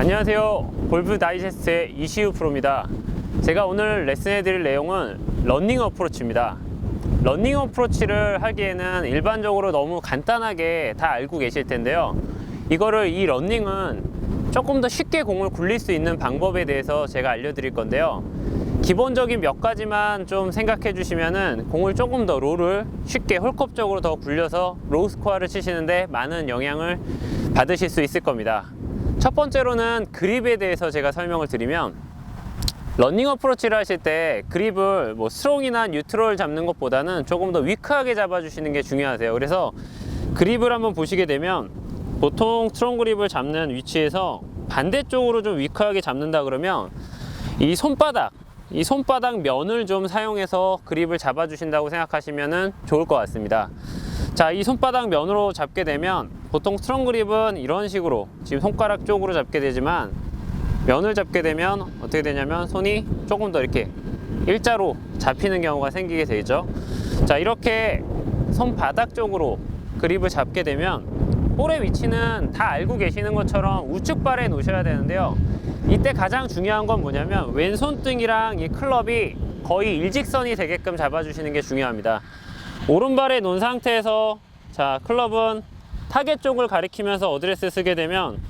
안녕하세요. 골프 다이제스트의 이시우 프로입니다. 제가 오늘 레슨해 드릴 내용은 러닝 어프로치입니다. 러닝 어프로치를 하기에는 일반적으로 너무 간단하게 다 알고 계실 텐데요. 이거를 이 러닝은 조금 더 쉽게 공을 굴릴 수 있는 방법에 대해서 제가 알려드릴 건데요. 기본적인 몇 가지만 좀 생각해 주시면은 공을 조금 더 롤을 쉽게 홀컵적으로 더 굴려서 로우 스코어를 치시는데 많은 영향을 받으실 수 있을 겁니다. 첫 번째로는 그립에 대해서 제가 설명을 드리면 러닝 어프로치를 하실 때 그립을 뭐 스트롱이나 뉴트럴 잡는 것보다는 조금 더 위크하게 잡아주시는 게 중요하세요. 그래서 그립을 한번 보시게 되면 보통 스트롱 그립을 잡는 위치에서 반대쪽으로 좀 위크하게 잡는다 그러면 이 손바닥 이 손바닥 면을 좀 사용해서 그립을 잡아주신다고 생각하시면 좋을 것 같습니다. 자, 이 손바닥 면으로 잡게 되면 보통 스트롱 그립은 이런 식으로 지금 손가락 쪽으로 잡게 되지만 면을 잡게 되면 어떻게 되냐면 손이 조금 더 이렇게 일자로 잡히는 경우가 생기게 되죠. 자, 이렇게 손바닥 쪽으로 그립을 잡게 되면 볼의 위치는 다 알고 계시는 것처럼 우측 발에 놓으셔야 되는데요. 이때 가장 중요한 건 뭐냐면 왼손등이랑 이 클럽이 거의 일직선이 되게끔 잡아주시는 게 중요합니다. 오른발에 놓은 상태에서 자 클럽은 타겟 쪽을 가리키면서 어드레스 쓰게 되면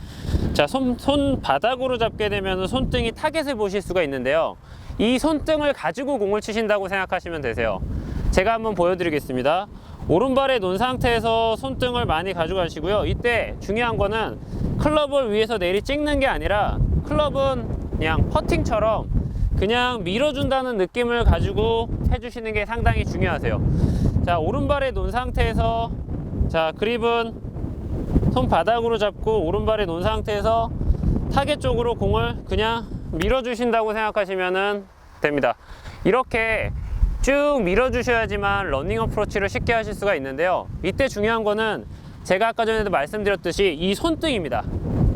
자 손, 손 바닥으로 잡게 되면 손등이 타겟을 보실 수가 있는데요. 이 손등을 가지고 공을 치신다고 생각하시면 되세요. 제가 한번 보여드리겠습니다. 오른발에 놓은 상태에서 손등을 많이 가져가시고요. 이때 중요한 거는 클럽을 위에서 내리 찍는 게 아니라 클럽은 그냥 퍼팅처럼 그냥 밀어준다는 느낌을 가지고 해주시는 게 상당히 중요하세요. 자, 오른발에 놓은 상태에서 자, 그립은 손 바닥으로 잡고 오른발에 놓은 상태에서 타겟 쪽으로 공을 그냥 밀어주신다고 생각하시면 됩니다. 이렇게 쭉 밀어주셔야지만 러닝 어프로치를 쉽게 하실 수가 있는데요. 이때 중요한 거는 제가 아까 전에도 말씀드렸듯이 이 손등입니다.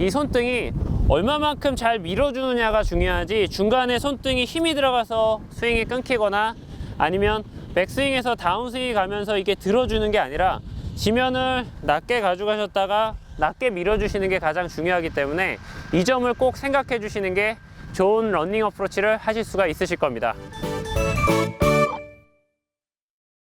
이 손등이 얼마만큼 잘 밀어주느냐가 중요하지 중간에 손등이 힘이 들어가서 스윙이 끊기거나 아니면 백스윙에서 다운스윙이 가면서 이게 들어주는 게 아니라 지면을 낮게 가져가셨다가 낮게 밀어주시는 게 가장 중요하기 때문에 이 점을 꼭 생각해 주시는 게 좋은 러닝 어프로치를 하실 수가 있으실 겁니다.